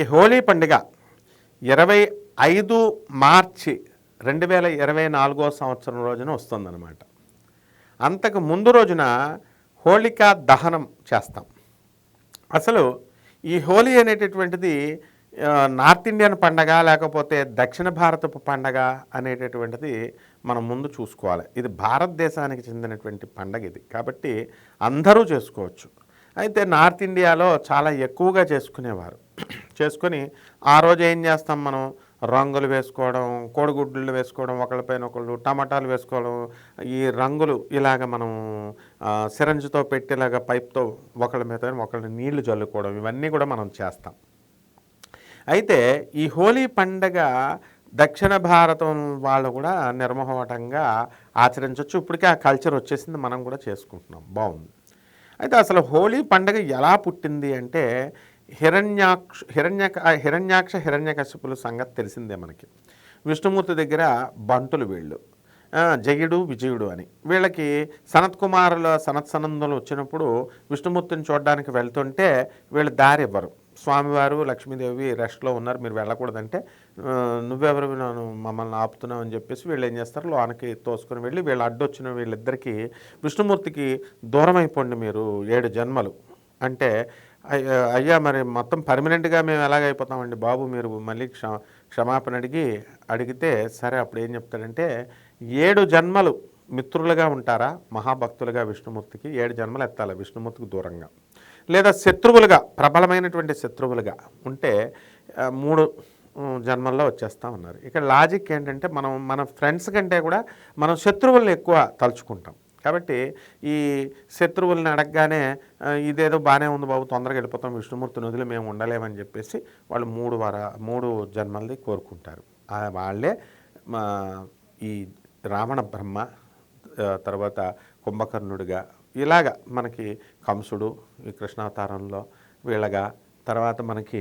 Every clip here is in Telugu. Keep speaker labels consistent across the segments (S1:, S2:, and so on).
S1: మనకి హోలీ పండుగ ఇరవై ఐదు మార్చి రెండు వేల ఇరవై నాలుగో సంవత్సరం రోజున వస్తుందన్నమాట. అంతకు ముందు రోజున హోళికా దహనం చేస్తాం. అసలు ఈ హోలీ అనేటటువంటిది నార్త్ ఇండియన్ పండగ లేకపోతే దక్షిణ భారతపు పండగ అనేటటువంటిది మనం ముందు చూసుకోవాలి. ఇది భారతదేశానికి చెందినటువంటి పండగ ఇది. కాబట్టి అందరూ చేసుకోవచ్చు. అయితే నార్త్ ఇండియాలో చాలా ఎక్కువగా చేసుకునేవారు. చేసుకొని ఆ రోజు ఏం చేస్తాం మనం? రంగులు వేసుకోవడం కోడిగుడ్లు వేసుకోవడం ఒకళ్ళపైన ఒకళ్ళు టమాటాలు వేసుకోవడం ఈ రంగులు ఇలాగ మనం సిరంజ్తో సిరంజితో పెట్టేలాగా పైప్తో ఒకళ్ళ మీద ఒకళ్ళని నీళ్ళు చల్లుకోవడం ఇవన్నీ కూడా మనం చేస్తాం. అయితే ఈ హోలీ పండగ దక్షిణ భారతం వాళ్ళు కూడా నిర్మోహటంగా ఆచరించవచ్చు ఇప్పటికే ఆ కల్చర్ వచ్చేసింది. మనం కూడా చేసుకుంటున్నాం. బాగుంది. అయితే అసలు హోలీ పండగ ఎలా పుట్టింది అంటే హిరణ్యాక్ష హిరణ్య హిరణ్యాక్ష హిరణ్యకశిపుల సంగతి తెలిసిందే మనకి. విష్ణుమూర్తి దగ్గర బంటులు వీళ్ళు. జయుడు విజయుడు అని. వీళ్ళకి సనత్ కుమారుల సనత్ సనందులు వచ్చినప్పుడు విష్ణుమూర్తిని చూడడానికి వెళ్తుంటే వీళ్ళు దారి ఇవ్వరు. స్వామివారు లక్ష్మీదేవి రెస్ట్లో ఉన్నారు మీరు వెళ్ళకూడదంటే నువ్వెవరు నన్ను మమ్మల్ని ఆపుతున్నావు అని చెప్పేసి వీళ్ళు ఏం చేస్తారు? లోనకి తోసుకొని వెళ్ళి వీళ్ళు అడ్డొచ్చిన వీళ్ళిద్దరికీ విష్ణుమూర్తికి దూరం అయిపోండి మీరు ఏడు జన్మలు. అంటే అయ్యా మరి మొత్తం పర్మనెంట్గా మేము ఎలాగైపోతామండి బాబు మీరు మళ్ళీ క్ష క్షమాపణ అడిగి అడిగితే సరే అప్పుడు ఏం చెప్తాడంటే ఏడు జన్మలు మిత్రులుగా ఉంటారా? మహాభక్తులుగా విష్ణుమూర్తికి ఏడు జన్మలు ఎత్తాలి విష్ణుమూర్తికి దూరంగా. లేదా శత్రువులుగా ప్రబలమైనటువంటి శత్రువులుగా ఉంటే మూడు జన్మల్లో వచ్చేస్తా ఉన్నారు. ఇక్కడ లాజిక్ ఏంటంటే మనం మన ఫ్రెండ్స్ కంటే కూడా మనం శత్రువులను ఎక్కువ తలుచుకుంటాం. కాబట్టి ఈ శత్రువుల్ని అడగగానే ఇదేదో బాగానే ఉంది బాబు తొందరగా వెళ్ళిపోతాం విష్ణుమూర్తిని వదిలి మేము ఉండలేమని చెప్పేసి వాళ్ళు మూడు వార మూడు జన్మలది కోరుకుంటారు. వాళ్ళే మా ఈ రావణ బ్రహ్మ తర్వాత కుంభకర్ణుడిగా ఇలాగ మనకి కంసుడు ఈ కృష్ణావతారంలో వీళ్ళగా తర్వాత మనకి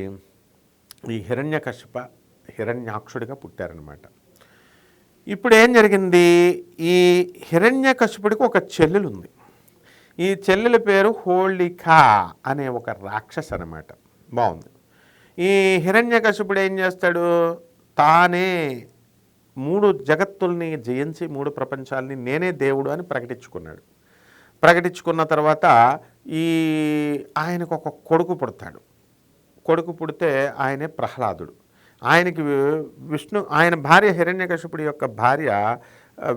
S1: ఈ హిరణ్యకశ్యప హిరణ్యాక్షుడిగా పుట్టారనమాట ఇప్పుడు ఏం జరిగింది? ఈ హిరణ్యకశిపుడికి ఒక చెల్లెలు ఉంది ఈ చెల్లెల పేరు హోళిక అనే ఒక రాక్షస్ అనమాట బాగుంది ఈ హిరణ్యకశిపుడు ఏం చేస్తాడు? తానే మూడు జగత్తుల్ని జయించి మూడు ప్రపంచాల్ని నేనే దేవుడు అని ప్రకటించుకున్నాడు. ప్రకటించుకున్న తర్వాత ఈ ఆయనకు ఒక కొడుకు పుడతాడు. కొడుకు పుడితే ఆయనే ప్రహ్లాదుడు. ఆయనకి విష్ణు ఆయన భార్య హిరణ్యకశిపుడి యొక్క భార్య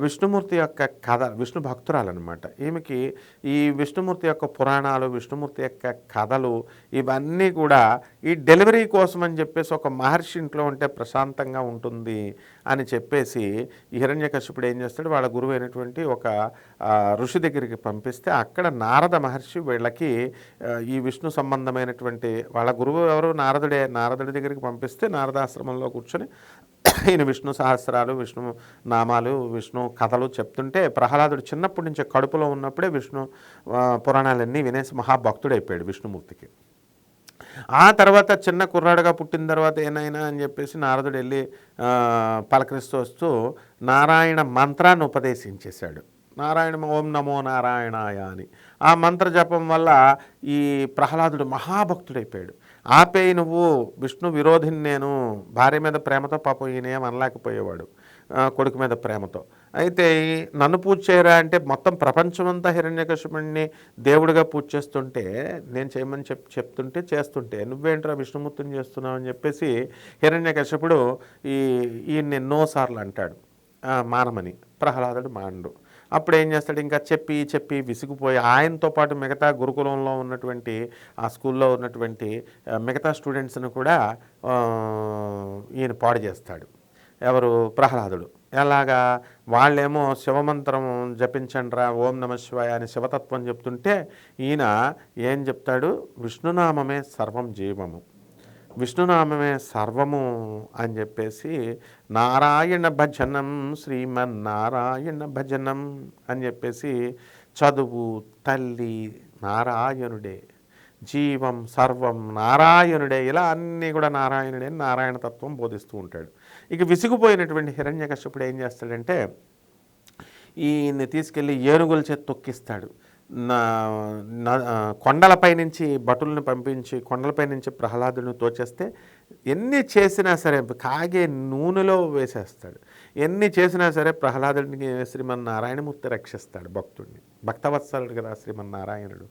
S1: విష్ణుమూర్తి యొక్క కథ విష్ణు భక్తురాలన్నమాట ఈమెకి ఈ విష్ణుమూర్తి యొక్క పురాణాలు విష్ణుమూర్తి యొక్క కథలు ఇవన్నీ కూడా ఈ డెలివరీ కోసం అని చెప్పేసి ఒక మహర్షి ఇంట్లో ఉంటే ప్రశాంతంగా ఉంటుంది అని చెప్పేసి హిరణ్యకశ్యపుడు హిరణ్యకశిపుడు ఏం చేస్తాడు వాళ్ళ గురువు అయినటువంటి ఒక ఋషి దగ్గరికి పంపిస్తే అక్కడ నారద మహర్షి వీళ్ళకి ఈ విష్ణు సంబంధమైనటువంటి వాళ్ళ గురువు ఎవరు? నారదుడే నారదుడి దగ్గరికి పంపిస్తే నారదాశ్రమంలో కూర్చొని ఈయన విష్ణు సహస్రాలు విష్ణు నామాలు విష్ణు కథలు చెప్తుంటే ప్రహ్లాదుడు చిన్నప్పటి నుంచే కడుపులో ఉన్నప్పుడే విష్ణు పురాణాలన్నీ వినేసి మహాభక్తుడైపోయాడు విష్ణుమూర్తికి. ఆ తర్వాత చిన్న కుర్రాడుగా పుట్టిన తర్వాత ఏనైనా అని చెప్పేసి నారదుడు వెళ్ళి పలకరిస్తూ వస్తూ నారాయణ మంత్రాన్ని ఉపదేశించేశాడు. నారాయణ ఓం నమో నారాయణాయ అని. ఆ మంత్ర జపం వల్ల ఈ ప్రహ్లాదుడు మహాభక్తుడైపోయాడు. ఆపేయి నువ్వు విష్ణు విరోధిని నేను భార్య మీద ప్రేమతో పాపం ఈయనేం అనలేకపోయేవాడు కొడుకు మీద ప్రేమతో. అయితే నన్ను పూజ చేయరా అంటే మొత్తం ప్రపంచమంతా హిరణ్యకశిపుణ్ణి దేవుడిగా పూజ చేస్తుంటే నేను చేయమని చెప్ చెప్తుంటే చేస్తుంటే నువ్వేంట్రా విష్ణుమూర్తిని చేస్తున్నావు అని చెప్పేసి హిరణ్యకశిపుడు ఈ ఈయన్ని ఎన్నోసార్లు అంటాడు. మానమని ప్రహ్లాదుడు మాండు అప్పుడు ఏం చేస్తాడు? ఇంకా చెప్పి చెప్పి విసిగిపోయి ఆయనతో పాటు మిగతా గురుకులంలో ఉన్నటువంటి ఆ స్కూల్లో ఉన్నటువంటి మిగతా స్టూడెంట్స్ని కూడా ఈయన పాడు చేస్తాడు. ఎవరు? ప్రహ్లాదుడు. ఎలాగా? వాళ్ళేమో శివమంత్రం జపించండ్రా ఓం నమ శివాయ అని శివతత్వం చెప్తుంటే ఈయన ఏం చెప్తాడు? విష్ణునామమే సర్వం జీవము. విష్ణునామమే సర్వము అని చెప్పేసి నారాయణ భజనం శ్రీమన్నారాయణ భజనం అని చెప్పేసి చదువు తల్లి నారాయణుడే జీవం సర్వం నారాయణుడే ఇలా అన్నీ కూడా నారాయణుడే నారాయణ తత్వం బోధిస్తూ ఉంటాడు. ఇక విసిగిపోయినటువంటి హిరణ్యకశ్యపుడు ఏం చేస్తాడంటే ఈయన్ని తీసుకెళ్ళి ఏనుగుల చేతి తొక్కిస్తాడు. కొండలపై నుంచి భటులను పంపించి కొండలపై నుంచి ప్రహ్లాదుని తోచేస్తే ఎన్ని చేసినా సరే కాగే నూనెలో వేసేస్తాడు. ఎన్ని చేసినా సరే ప్రహ్లాదుడిని శ్రీమన్నారాయణమూర్తి రక్షిస్తాడు భక్తుడిని భక్తవత్సలుడు కదా శ్రీమన్నారాయణుడు.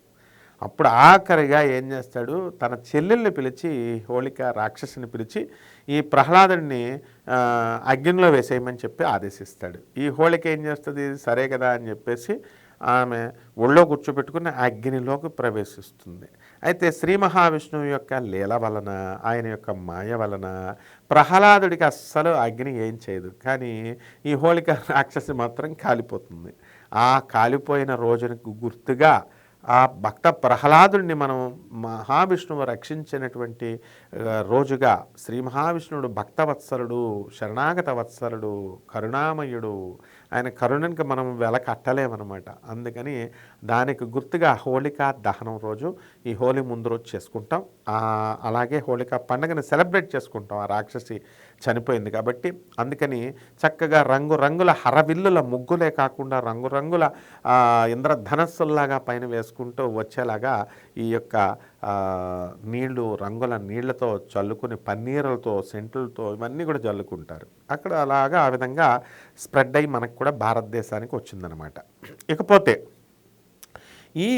S1: అప్పుడు ఆఖరిగా ఏం చేస్తాడు? తన చెల్లెల్ని పిలిచి హోళిక రాక్షసుని పిలిచి ఈ ప్రహ్లాదుడిని అగ్నిలో వేసేయమని చెప్పి ఆదేశిస్తాడు. ఈ హోళిక ఏం చేస్తుంది? సరే కదా అని చెప్పేసి ఆమె ఒళ్ళో కూర్చోబెట్టుకుని అగ్నిలోకి ప్రవేశిస్తుంది. అయితే శ్రీ మహావిష్ణువు యొక్క లీల వలన ఆయన యొక్క మాయ వలన ప్రహ్లాదుడికి అస్సలు అగ్ని ఏం చేయదు. కానీ ఈ హోళిక రాక్షసి మాత్రం కాలిపోతుంది. ఆ కాలిపోయిన రోజునకు గుర్తుగా ఆ భక్త ప్రహ్లాదుడిని మనం మహావిష్ణువు రక్షించినటువంటి రోజుగా శ్రీ మహావిష్ణువుడు భక్తవత్సలుడు శరణాగత వత్సలుడు కరుణామయుడు ఆయన కరుణనికి మనం వెల కట్టలేమన్నమాట. అందుకని దానికి గుర్తుగా హోళికా దహనం రోజు ఈ హోలీ ముందు రోజు చేసుకుంటాం. అలాగే హోళికా పండుగను సెలబ్రేట్ చేసుకుంటాం. ఆ రాక్షసి చనిపోయింది కాబట్టి అందుకని చక్కగా రంగు రంగుల హరవిల్లుల ముగ్గులే కాకుండా రంగురంగుల ఇంద్రధనస్సుల్లాగా పైన వేసుకుంటూ వచ్చేలాగా ఈ యొక్క నీళ్ళు రంగుల నీళ్ళతో చల్లుకుని పన్నీరులతో సెంట్లతో ఇవన్నీ కూడా చల్లుకుంటారు అక్కడ అలాగా ఆ విధంగా స్ప్రెడ్ అయ్యి మనకు కూడా భారతదేశానికి వచ్చిందనమాట ఇకపోతే ఈ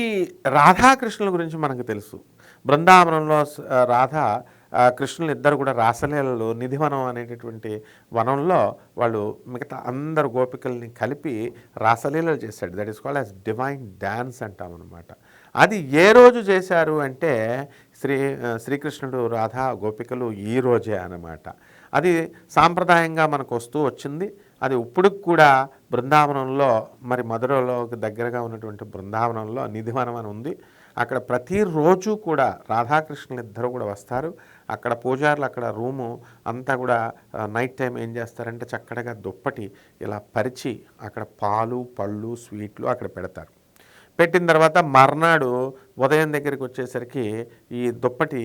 S1: రాధాకృష్ణుల గురించి మనకు తెలుసు. బృందావనంలో రాధ కృష్ణులు ఇద్దరు కూడా రాసలీలలో నిధివనం అనేటటువంటి వనంలో వాళ్ళు మిగతా అందరు గోపికల్ని కలిపి రాసలీలలు చేశాడు. That is called as divine dance అంటామన్నమాట. అది ఏ రోజు చేశారు అంటే శ్రీ శ్రీకృష్ణుడు రాధా గోపికలు ఈ రోజే అన్నమాట. అది సాంప్రదాయంగా మనకు వస్తూ వచ్చింది. అది ఇప్పుడు కూడా బృందావనంలో మరి మధురలో దగ్గరగా ఉన్నటువంటి బృందావనంలో నిధివనం అని ఉంది. అక్కడ ప్రతిరోజు కూడా రాధాకృష్ణులు ఇద్దరు కూడా వస్తారు. అక్కడ పూజారులు అక్కడ రూము అంతా కూడా నైట్ టైం ఏం చేస్తారంటే చక్కగా దుప్పటి ఇలా పరిచి అక్కడ పాలు పళ్ళు స్వీట్లు అక్కడ పెడతారు. పెట్టిన తర్వాత మర్నాడు ఉదయం దగ్గరికి వచ్చేసరికి ఈ దుప్పటి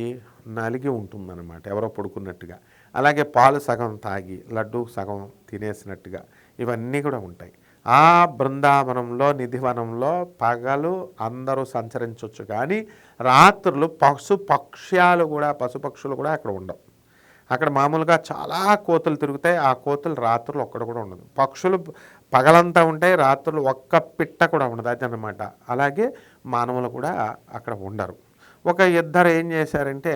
S1: నలిగి ఉంటుందన్నమాట ఎవరో పడుకున్నట్టుగా. అలాగే పాలు సగం తాగి లడ్డు సగం తినేసినట్టుగా ఇవన్నీ కూడా ఉంటాయి. ఆ బృందావనంలో నిధివనంలో పగలు అందరూ సంచరించవచ్చు కానీ రాత్రులు పశు పక్ష్యాలు కూడా పశుపక్షులు కూడా అక్కడ ఉండవు. అక్కడ మామూలుగా చాలా కోతులు తిరుగుతాయి ఆ కోతులు రాత్రులు ఒక్కడ కూడా ఉండదు. పక్షులు పగలంతా ఉంటాయి రాత్రులు ఒక్క పిట్ట కూడా ఉండదు అది అనమాట అలాగే మానవులు కూడా అక్కడ ఉండరు. ఒక ఇద్దరు ఏం చేశారంటే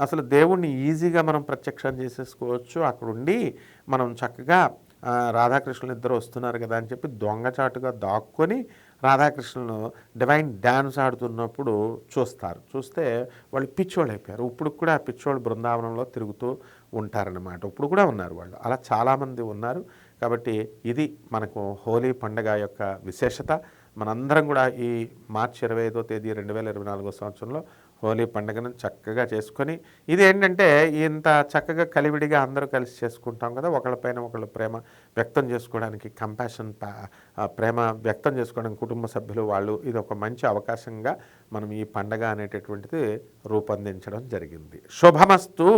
S1: అసలు దేవుణ్ణి ఈజీగా మనం ప్రత్యక్షం చేసేసుకోవచ్చు అక్కడ ఉండి మనం చక్కగా రాధాకృష్ణులు ఇద్దరు వస్తున్నారు కదా అని చెప్పి దొంగచాటుగా దాక్కొని రాధాకృష్ణులు డివైన్ డ్యాన్స్ ఆడుతున్నప్పుడు చూస్తారు. చూస్తే వాళ్ళు పిచ్చోళ్ళు అయిపోయారు. ఇప్పుడు కూడా ఆ పిచ్చోళ్ళు బృందావనంలో తిరుగుతూ ఉంటారనమాట ఇప్పుడు కూడా ఉన్నారు వాళ్ళు. అలా చాలామంది ఉన్నారు. కాబట్టి ఇది మనకు హోలీ పండగ యొక్క విశేషత. మనందరం కూడా ఈ మార్చి ఇరవై ఐదో తేదీ రెండు వేల ఇరవై నాలుగో సంవత్సరంలో హోలీ పండుగను చక్కగా చేసుకొని ఇది ఏంటంటే ఇంత చక్కగా కలివిడిగా అందరూ కలిసి చేసుకుంటాం కదా ఒకళ్ళపైన ఒకళ్ళు ప్రేమ వ్యక్తం చేసుకోవడానికి కంపాషన్ ప్రేమ వ్యక్తం చేసుకోవడానికి కుటుంబ సభ్యులు వాళ్ళు ఇది ఒక మంచి అవకాశంగా మనం ఈ పండగ అనేటటువంటిది రూపొందించడం జరిగింది. శుభమస్తు.